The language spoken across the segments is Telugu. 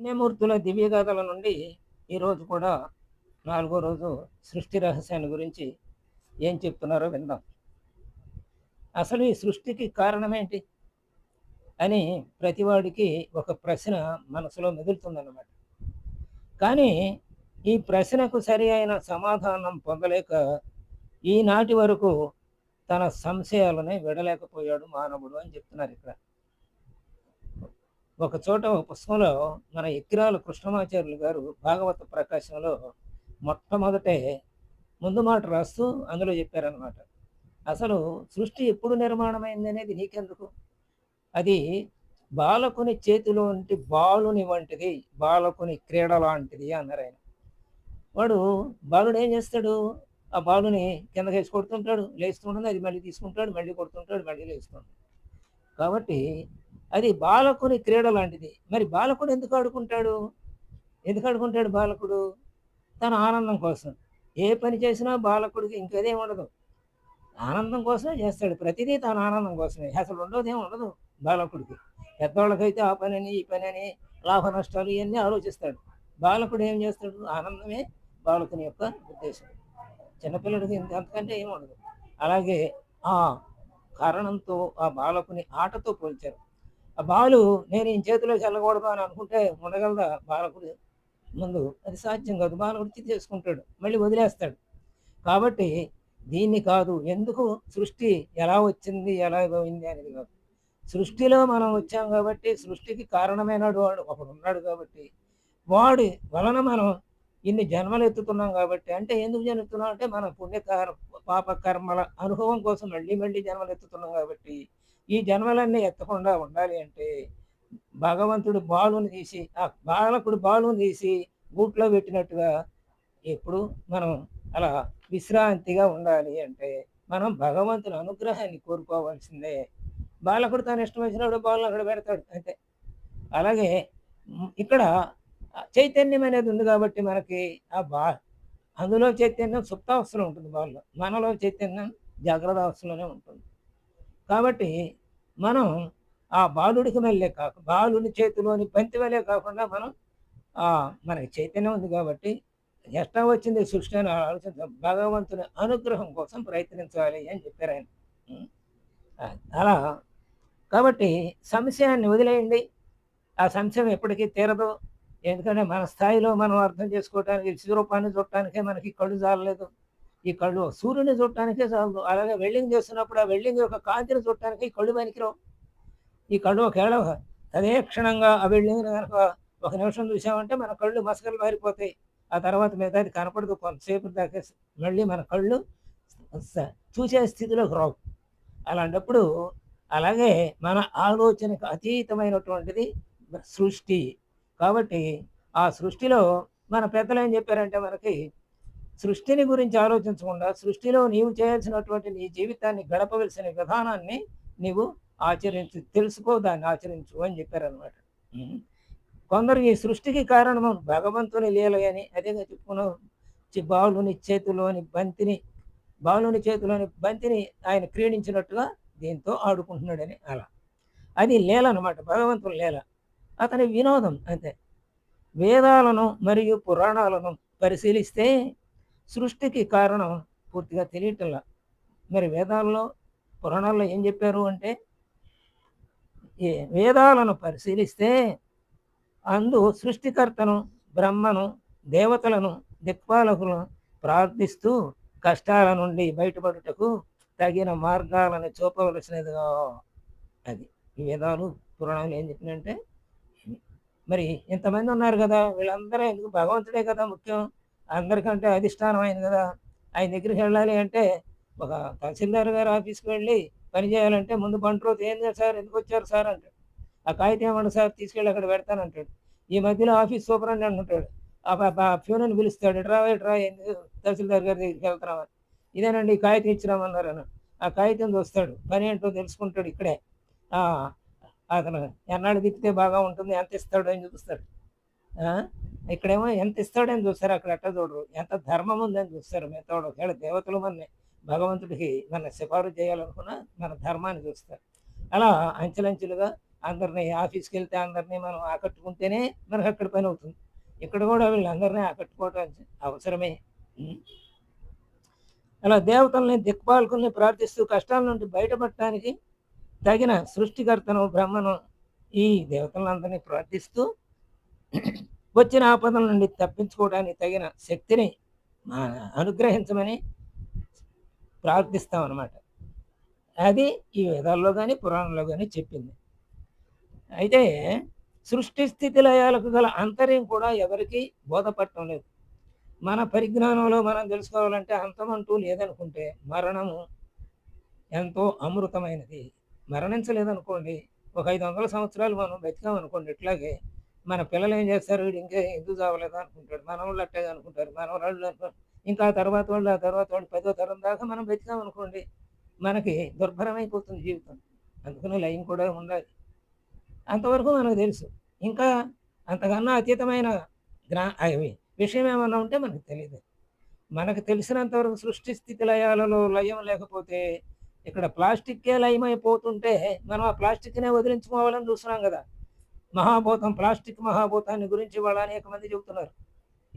పుణ్యమూర్తుల దివ్యగాథల నుండి ఈరోజు కూడా నాలుగో రోజు సృష్టి రహస్యాన్ని గురించి ఏం చెప్తున్నారో విందాం. అసలు ఈ సృష్టికి కారణమేంటి అని ప్రతివాడికి ఒక ప్రశ్న మనసులో మెదులుతుందన్నమాట. కానీ ఈ ప్రశ్నకు సరి అయిన సమాధానం పొందలేక ఈనాటి వరకు తన సంశయాలని విడలేకపోయాడు మానవుడు అని చెప్తున్నారు ఇక్కడ. ఒక చోట ఒక పుస్తకంలో మన ఎక్కిరాల కృష్ణమాచార్యులు గారు భాగవత ప్రకాశంలో మొట్టమొదటే ముందు మాట రాస్తూ అందులో చెప్పారనమాట అసలు సృష్టి ఎప్పుడు నిర్మాణమైంది అనేది నీకెందుకు? అది బాలకుని చేతిలో వంటి బాలుని వంటిది బాలకుని క్రీడ లాంటిది అన్నారు ఆయన. వాడు బాలుడు ఏం చేస్తాడు? ఆ బాలుని కిందకి కొడుతుంటాడు లేస్తుంటుంది అది మళ్ళీ తీసుకుంటాడు మళ్ళీ కొడుతుంటాడు మళ్ళీ లేస్తుంటాడు కాబట్టి అది బాలకుని క్రీడ లాంటిది. మరి బాలకుడు ఎందుకు ఆడుకుంటాడు? ఎందుకు ఆడుకుంటాడు బాలకుడు? తన ఆనందం కోసం. ఏ పని చేసినా బాలకుడికి ఇంకేదేం ఉండదు. ఆనందం కోసమే చేస్తాడు. ప్రతిదీ తన ఆనందం కోసమే. అసలు ఉండదు ఏం ఉండదు బాలకుడికి. పెద్దవాళ్ళకైతే ఆ పని అని ఈ పని అని లాభ నష్టాలు ఇవన్నీ ఆలోచిస్తాడు. బాలకుడు ఏం చేస్తాడు? ఆనందమే బాలకుని యొక్క ఉద్దేశం. చిన్నపిల్లడికి ఇంత అంతకంటే ఏం ఉండదు. అలాగే కారణంతో ఆ బాలకుని ఆటతో పోల్చారు. ఆ బాలు నేను ఈ చేతిలోకి వెళ్ళకూడదు అని అనుకుంటే ఉండగలదా బాలకుడు? ముందు అది సాధ్యం కాదు బాలకుడు చేసుకుంటాడు మళ్ళీ వదిలేస్తాడు. కాబట్టి దీన్ని కాదు ఎందుకు సృష్టి ఎలా వచ్చింది ఎలా పోయింది అనేది కాదు. సృష్టిలో మనం వచ్చాం కాబట్టి సృష్టికి కారణమైనడు వాడు ఒకడు ఉన్నాడు కాబట్టి వాడి వలన మనం ఇన్ని జన్మలు ఎత్తుతున్నాం కాబట్టి అంటే ఎందుకు జరుగుతున్నాం అంటే మన పుణ్యకారం. పాపకర్మల అనుభవం కోసం మళ్ళీ మళ్ళీ జన్మలు ఎత్తుతున్నాం కాబట్టి ఈ జన్మలన్నీ ఎత్తకుండా ఉండాలి అంటే భగవంతుడు బాలుని తీసి ఆ బాలకుడు బాలుని తీసి గూట్లో పెట్టినట్టుగా ఎప్పుడు మనం అలా విశ్రాంతిగా ఉండాలి అంటే మనం భగవంతుని అనుగ్రహాన్ని కోరుకోవాల్సిందే. బాలకుడు తను ఇష్టం వచ్చినప్పుడు బాలను అక్కడ పెడతాడు అంతే. అలాగే ఇక్కడ చైతన్యం అనేది ఉంది కాబట్టి మనకి ఆ బా అందులో చైతన్యం సుప్తావస్థలో ఉంటుంది వాళ్ళు మనలో చైతన్యం జాగ్రత్త అవస్థలోనే ఉంటుంది. కాబట్టి మనం ఆ బాలుడికి వెళ్ళే కాక బాలుని చేతిలోని పంతి వలే కాకుండా మనం మనకి చైతన్యం ఉంది కాబట్టి ఎట్లా వచ్చింది సృష్టి అని ఆలోచన భగవంతుని అనుగ్రహం కోసం ప్రయత్నించాలి అని చెప్పారు ఆయన. అలా. కాబట్టి సంశయాన్ని వదిలేయండి. ఆ సంశయం ఎప్పటికీ తీరదు. ఎందుకంటే మన స్థాయిలో మనం అర్థం చేసుకోవటానికి విశ్వరూపాన్ని చూడటానికే మనకి కళ్ళు చాలలేదు ఈ కళ్ళు సూర్యుని చూడటానికే చాలదు. అలాగే వెల్డింగ్ చేస్తున్నప్పుడు ఆ వెల్డింగ్ యొక్క కాంతిని చూడటానికి ఈ కళ్ళు పనికిరావు. ఈ కళ్ళు ఒకవేళ అదే క్షణంగా ఆ వెల్డింగ్ కనుక ఒక నిమిషం చూసామంటే మన కళ్ళు మసకలు మారిపోతాయి. ఆ తర్వాత మిగతాది కనపడదు. కొంతసేపు దాకా మళ్ళీ మన కళ్ళు చూసే స్థితిలోకి రావు. అలాంటప్పుడు అలాగే మన ఆలోచనకు అతీతమైనటువంటిది సృష్టి. కాబట్టి ఆ సృష్టిలో మన పెద్దలు ఏం చెప్పారంటే మనకి సృష్టిని గురించి ఆలోచించకుండా సృష్టిలో నీవు చేయాల్సినటువంటి నీ జీవితాన్ని గడపవలసిన విధానాన్ని నీవు ఆచరించు తెలుసుకో దాన్ని ఆచరించు అని చెప్పారనమాట కొందరు ఈ సృష్టికి కారణం భగవంతుని లీల అని అదేగా చెప్పుకున్నాం. బాలుని చేతిలోని బంతిని బాలుని చేతిలోని బంతిని ఆయన క్రీడించినట్టుగా దీంతో ఆడుకుంటున్నాడని అలా. అది లీల అనమాట భగవంతుని లీల. అతని వినోదం అంతే వేదాలను మరియు పురాణాలను పరిశీలిస్తే సృష్టికి కారణం పూర్తిగా తెలియటంలా. మరి వేదాల్లో పురాణాల్లో ఏం చెప్పారు అంటే ఏ వేదాలను పరిశీలిస్తే అందు సృష్టికర్తను బ్రహ్మను దేవతలను దిక్పాలకులను ప్రార్థిస్తూ కష్టాల నుండి బయటపడుటకు తగిన మార్గాలను చూపవలసినదిగా. అది. ఈ వేదాలు పురాణాలు ఏం చెప్పినంటే మరి ఇంతమంది ఉన్నారు కదా వీళ్ళందరూ ఎందుకు భగవంతుడే కదా ముఖ్యం? అందరికంటే అధిష్టానం ఆయన కదా. ఆయన దగ్గరికి వెళ్ళాలి అంటే ఒక తహసీల్దార్ గారు ఆఫీస్కి వెళ్ళి పని చేయాలంటే ముందు బంటి రోజు ఏం సార్? ఎందుకు వచ్చారు సార్ అంటాడు. ఆ కాగితం ఏమన్నా సార్ తీసుకెళ్ళి అక్కడ పెడతానంటాడు ఈ మధ్యలో ఆఫీస్ సూపరింటెండెంట్ ఉంటాడు. ఆ ఫ్యూనని పిలుస్తాడు. ఇట్రా ఇట్రా ఎందుకు తహసీల్దార్ గారి దగ్గరికి వెళ్తున్నామని ఇదేనండి ఈ కాగితం ఇచ్చినామన్నారు అని ఆ కాగితం చూస్తాడు. పని ఏంటో తెలుసుకుంటాడు ఇక్కడే. అతను ఎన్నాళ్ళు తిప్పితే బాగా ఉంటుంది ఎంత ఇస్తాడు అని చూస్తాడు ఇక్కడేమో ఎంత ఇస్తాడని చూస్తారు అక్కడ ఎట్ట చూడరు. ఎంత ధర్మం ఉందని చూస్తారు మిగతా ఒకవేళ దేవతలు మన భగవంతుడికి మన సిఫారు చేయాలనుకున్నా మన ధర్మాన్ని చూస్తారు అలా అంచెలంచెలుగా అందరినీ ఆఫీస్కి వెళ్తే అందరినీ మనం ఆకట్టుకుంటేనే మనకు అక్కడ పని అవుతుంది. ఇక్కడ కూడా వీళ్ళందరినీ ఆకట్టుకోవటం అవసరమే. అలా దేవతల్ని దిక్పాలకుల్ని ప్రార్థిస్తూ కష్టాల నుండి బయటపడటానికి తగిన సృష్టికర్తను బ్రహ్మను ఈ దేవతలందరినీ ప్రార్థిస్తూ వచ్చిన ఆపదల నుండి తప్పించుకోవడానికి తగిన శక్తిని అనుగ్రహించమని ప్రార్థిస్తాం అన్నమాట అది ఈ వేదాల్లో కానీ పురాణంలో కానీ చెప్పింది. అయితే సృష్టి స్థితి లయాలకు గల అంతర్యం కూడా ఎవరికి బోధపడటం లేదు. మన పరిజ్ఞానంలో మనం తెలుసుకోవాలంటే అంతమంటూ లేదనుకుంటే మరణము ఎంతో అమృతమైనది. మరణించలేదనుకోండి. ఒక ఐదు వందల సంవత్సరాలు మనం బతికామనుకోండి ఇట్లాగే మన పిల్లలు ఏం చేస్తారు? వీడు ఇంకా ఎందుకు చావలేదు అనుకుంటాడు. మనవాళ్ళు అట్టే అనుకుంటారు. మన వాళ్ళు ఇంకా ఆ తర్వాత వాళ్ళు ఆ తర్వాత వాళ్ళు పదో తరం దాకా మనం బతికామనుకోండి మనకి దుర్భరమైపోతుంది జీవితం. అందుకని లయం కూడా ఉండాలి. అంతవరకు మనకు తెలుసు. ఇంకా అంతకన్నా అతీతమైన జ్ఞా అవి విషయం ఏమన్నా ఉంటే మనకు తెలియదు. మనకు తెలిసినంతవరకు సృష్టి స్థితి లయాలలో లయం లేకపోతే ఇక్కడ ప్లాస్టిక్కే లయమైపోతుంటే మనం ఆ ప్లాస్టిక్నే వదిలించుకోవాలని చూస్తున్నాం కదా. మహాభూతం ప్లాస్టిక్ మహాభూతాన్ని గురించి వాళ్ళు అనేక మంది చెబుతున్నారు.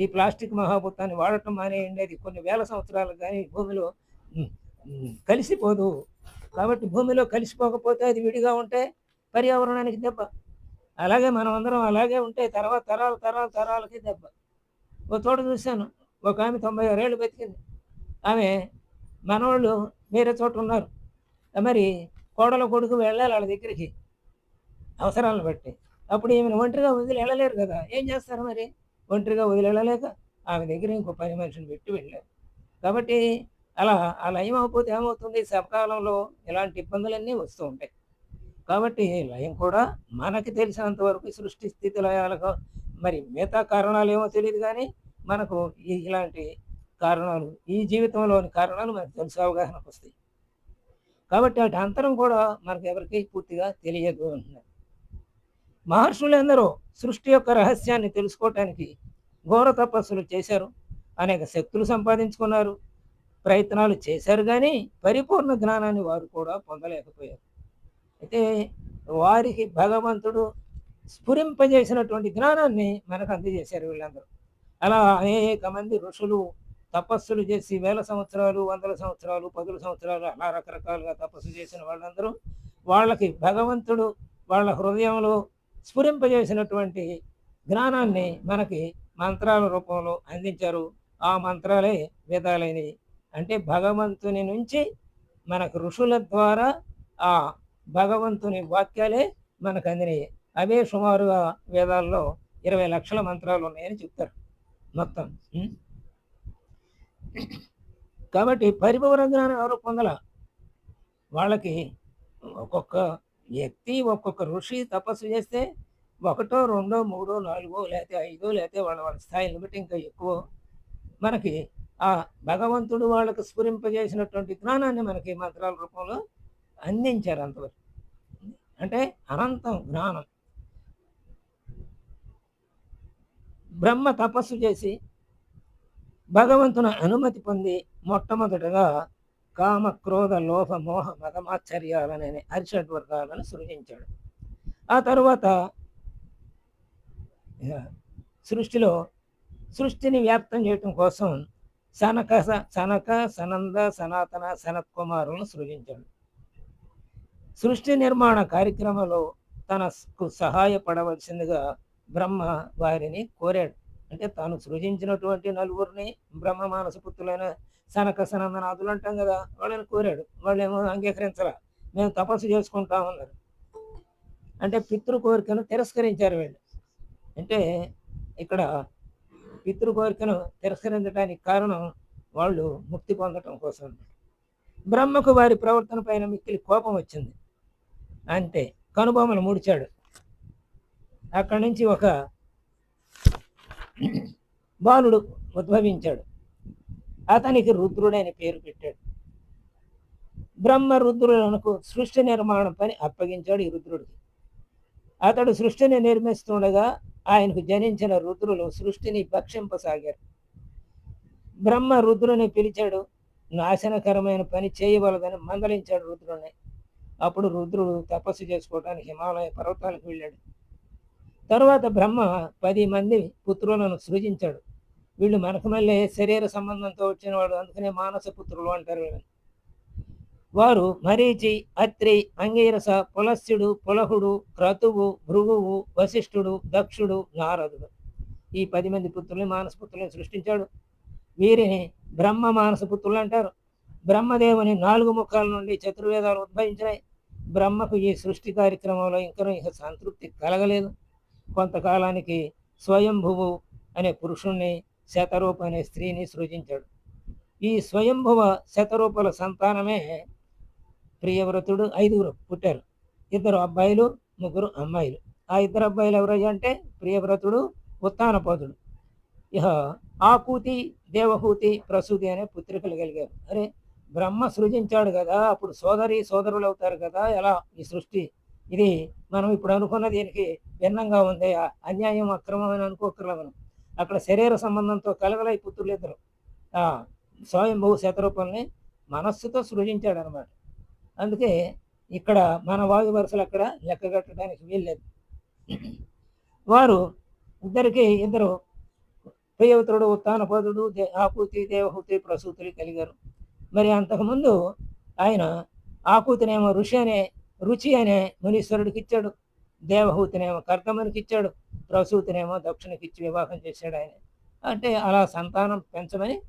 ఈ ప్లాస్టిక్ మహాభూతాన్ని వాడటం మానేయండి అది కొన్ని వేల సంవత్సరాలు కానీ భూమిలో కలిసిపోదు. కాబట్టి భూమిలో కలిసిపోకపోతే అది విడిగా ఉంటే పర్యావరణానికి దెబ్బ. అలాగే మనం అందరం అలాగే ఉంటే తర్వాత తరాలు తరాల తరాలకి దెబ్బ. ఒక చోట చూశాను. ఒక ఆమె తొంభై ఆరేళ్ళు బతికింది. ఆమె మనవాళ్ళు వేరే చోట ఉన్నారు. మరి కోడల కొడుకు వెళ్ళాలి వాళ్ళ దగ్గరికి అవసరాలను బట్టి. అప్పుడు ఈమెను ఒంటరిగా వదిలి వెళ్ళలేరు కదా. ఏం చేస్తారు మరి? ఒంటరిగా వదిలి వెళ్ళలేక ఆమె దగ్గర ఇంకో పని మనిషిని పెట్టి వెళ్ళారు. కాబట్టి అలా ఆ లయం అవ్వకపోతే ఏమవుతుంది శపకాలంలో ఇలాంటి ఇబ్బందులన్నీ వస్తూ ఉంటాయి. కాబట్టి లయం కూడా మనకి తెలిసినంత వరకు సృష్టి స్థితి లయాలకు మరి మిగతా కారణాలు ఏమో తెలియదు కానీ మనకు ఈ ఇలాంటి కారణాలు ఈ జీవితంలోని కారణాలు మనకు తెలుసు అవగాహనకు వస్తాయి. కాబట్టి వాటి అంతరం కూడా మనకు ఎవరికి పూర్తిగా తెలియదు అంటున్నారు. మహర్షులందరూ సృష్టి యొక్క రహస్యాన్ని తెలుసుకోవటానికి ఘోర తపస్సులు చేశారు. అనేక శక్తులు సంపాదించుకున్నారు. ప్రయత్నాలు చేశారు కానీ పరిపూర్ణ జ్ఞానాన్ని వారు కూడా పొందలేకపోయారు. అయితే వారికి భగవంతుడు స్ఫురింపజేసినటువంటి జ్ఞానాన్ని మనకు అందజేశారు వీళ్ళందరూ. అలా అనేక మంది ఋషులు తపస్సులు చేసి వేల సంవత్సరాలు వందల సంవత్సరాలు పదుల సంవత్సరాలు అలా రకరకాలుగా తపస్సు చేసిన వాళ్ళందరూ వాళ్ళకి భగవంతుడు వాళ్ళ హృదయంలో స్ఫురింపజేసినటువంటి జ్ఞానాన్ని మనకి మంత్రాల రూపంలో అందించారు. ఆ మంత్రాలే వేదాలైనవి. అంటే భగవంతుని నుంచి మనకు ఋషుల ద్వారా ఆ భగవంతుని వాక్యాలే మనకు అందినాయి. అవే సుమారుగా వేదాల్లో ఇరవై లక్షల మంత్రాలు ఉన్నాయని చెప్తారు. మొత్తం. కాబట్టి పరిపూర్ణ జ్ఞానం ఎవరు పొందల? వాళ్ళకి ఒక్కొక్క వ్యక్తి ఒక్కొక్క ఋషి తపస్సు చేస్తే ఒకటో రెండో మూడో నాలుగో లేకపోతే ఐదో లేకపోతే వాళ్ళ వాళ్ళ స్థాయిని బట్టి ఇంకా ఎక్కువ. మనకి ఆ భగవంతుడు వాళ్ళకు స్ఫురింపజేసినటువంటి జ్ఞానాన్ని మనకి మంత్రాల రూపంలో అందించారు అంతవరకు. అంటే అనంతం జ్ఞానం. బ్రహ్మ తపస్సు చేసి భగవంతుని అనుమతి పొంది మొట్టమొదటగా కామ క్రోధ లోభ మోహ మదమాశ్చర్యాలనే అరిషడ్ వర్గాలను సృజించాడు. ఆ తరువాత సృష్టిలో సృష్టిని వ్యాప్తం చేయటం కోసం సనక సనక సనంద సనాతన సనత్ కుమారులను సృజించాడు. సృష్టి నిర్మాణ కార్యక్రమంలో తనకు సహాయపడవలసిందిగా బ్రహ్మ వారిని కోరాడు. అంటే తాను సృజించినటువంటి నలుగురిని బ్రహ్మ మానస పుత్రులైన సనక సనందనాథులు అంటాం కదా వాళ్ళని కోరాడు. వాళ్ళేమో అంగీకరించరా? మేము తపస్సు చేసుకుంటామన్నారు అంటే పితృ కోరికను తిరస్కరించారు వీళ్ళు. అంటే ఇక్కడ పితృ కోరికను తిరస్కరించడానికి కారణం వాళ్ళు ముక్తి పొందటం కోసం బ్రహ్మకు వారి ప్రవర్తన పైన మిక్కిలి కోపం వచ్చింది. అంతే. కనుబొమ్మలు ముడిచాడు. అక్కడి నుంచి ఒక బాలుడు ఉద్భవించాడు. అతనికి రుద్రుడని పేరు పెట్టాడు. బ్రహ్మ రుద్రులకు సృష్టి నిర్మాణం పని అప్పగించాడు ఈ రుద్రుడికి అతడు సృష్టిని నిర్మిస్తుండగా ఆయనకు జనించిన రుద్రులు సృష్టిని భక్షింపసాగారు. బ్రహ్మ రుద్రుని పిలిచాడు నాశనకరమైన పని చేయవలదని మందలించాడు రుద్రుని అప్పుడు రుద్రుడు తపస్సు చేసుకోవడానికి హిమాలయ పర్వతాలకు వెళ్ళాడు. తరువాత బ్రహ్మ పది మంది పుత్రులను సృజించాడు. వీళ్ళు మనకు మళ్ళీ శరీర సంబంధంతో వచ్చిన వాడు అందుకనే మానస పుత్రులు అంటారు వారు మరీచి అత్రి అంగీరస పులస్యుడు పులహుడు క్రతువు భృగువు వశిష్ఠుడు దక్షుడు నారదుడు. ఈ పది మంది పుత్రుల్ని మానస పుత్రులను సృష్టించాడు. వీరిని బ్రహ్మ మానస పుత్రులు అంటారు. బ్రహ్మదేవుని నాలుగు ముఖాల నుండి చతుర్వేదాలు ఉద్భవించినాయి. బ్రహ్మకు ఈ సృష్టి కార్యక్రమంలో ఇంకా ఇక సంతృప్తి కలగలేదు. కొంతకాలానికి స్వయంభువు అనే పురుషుణ్ణి శతరూప అనే స్త్రీని సృజించాడు. ఈ స్వయంభువ శతరూపల సంతానమే ప్రియవ్రతుడు ఐదుగురు పుట్టారు. ఇద్దరు అబ్బాయిలు ముగ్గురు అమ్మాయిలు. ఆ ఇద్దరు అబ్బాయిలు ఎవరయ్యా అంటే ప్రియవ్రతుడు ఉత్తానపదుడు ఇహ ఆకూతి దేవహూతి ప్రసూతి అనే పుత్రికలు కలిగారు. అరే బ్రహ్మ సృజించాడు కదా అప్పుడు సోదరి సోదరులు అవుతారు కదా ఎలా ఈ సృష్టి? ఇది మనం ఇప్పుడు అనుకున్న దీనికి భిన్నంగా ఉంది. అన్యాయం అక్రమం అని అనుకోకర్లా మనం. అక్కడ శరీర సంబంధంతో కలగలై పుత్రులు ఇద్దరు స్వయంభూ శతరూపల్ని మనస్సుతో సృజించాడు అనమాట అందుకే ఇక్కడ మన వాయు వరుసలు అక్కడ లెక్కగట్టడానికి వీల్లేదు. వారు ఇద్దరికి ఇద్దరు ప్రియవతుడు ఉత్తానపదుడు దే ఆకూతి దేవహూతి ప్రసూతులు కలిగారు. మరి అంతకుముందు ఆయన ఆకూతినేమో ఋషి అనే రుచి అనే మునీశ్వరుడికి ఇచ్చాడు దేవహూతినేమో కర్కమునికి ఇచ్చాడు ప్రసూతినేమో దక్షిణకి ఇచ్చి వివాహం చేశాడు ఆయన. అంటే అలా సంతానం పెంచమని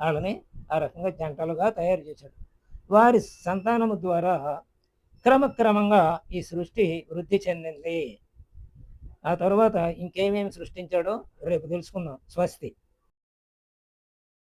వాళ్ళని ఆ రకంగా జంటలుగా తయారు చేశాడు. వారి సంతానము ద్వారా క్రమక్రమంగా ఈ సృష్టి వృద్ధి చెందింది. ఆ తర్వాత ఇంకేమేమి సృష్టించాడో రేపు తెలుసుకుందాం. స్వస్తి.